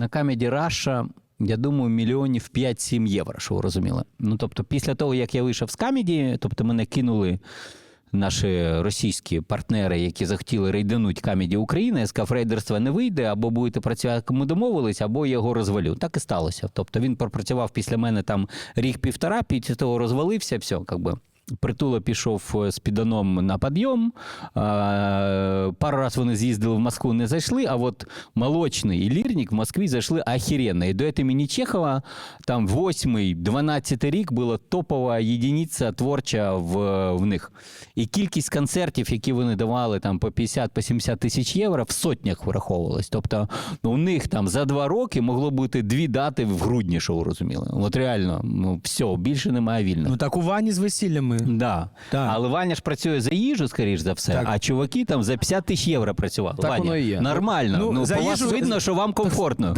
на Камеді Раша, я думаю, мільйонів 5-7 євро, що ви розуміли. Ну, тобто, після того, як я вийшов з Камеді, тобто мене кинули наші російські партнери, які захотіли рейдануть Камеді України, я сказав, рейдерство не вийде, або будете працювати, ми домовились, або я його розвалю. Так і сталося. Тобто він пропрацював після мене там рік-півтора, після того розвалився, все, як би. Притула пішов е, з піданом на підйом. Пару раз вони з'їздили в Москву, не зайшли. А от молочний і лірник в Москві зайшли охеренно. І до імені Чехова там 8-12 рік була топова єдиниця творча в, в них. І кількість концертів, які вони давали там по 50-70 тисяч євро, в сотнях враховувалась. Тобто ну, у них там за два роки могло бути дві дати в грудні, що ви розуміли. От реально, ну все, більше немає вільного. Ну так у Вані з весіллями. Да. Так. Але Ваня ж працює за їжу, скоріш за все, Так. а чуваки там за 50 тисяч євро працювали. Так Ваня, воно і є. Нормально. Ну, Ну, за по вас їжу- видно, що вам комфортно.